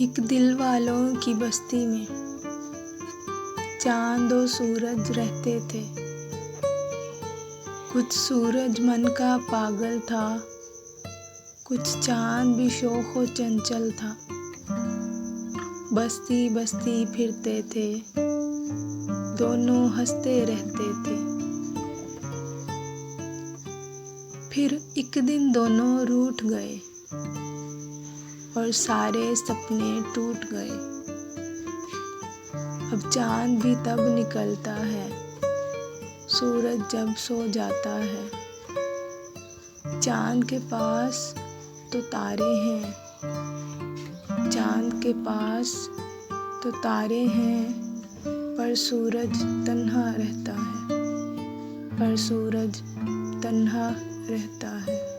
एक दिल वालों की बस्ती में चाँद और सूरज रहते थे। कुछ सूरज मन का पागल था, कुछ चाँद भी शोक और चंचल था। बस्ती बस्ती फिरते थे, दोनों हँसते रहते थे। फिर एक दिन दोनों रूठ गए। और सारे सपने टूट गए। अब चाँद भी तब निकलता है, सूरज जब सो जाता है। चाँद के पास तो तारे हैं, चाँद के पास तो तारे हैं, पर सूरज तन्हा रहता है, पर सूरज तन्हा रहता है।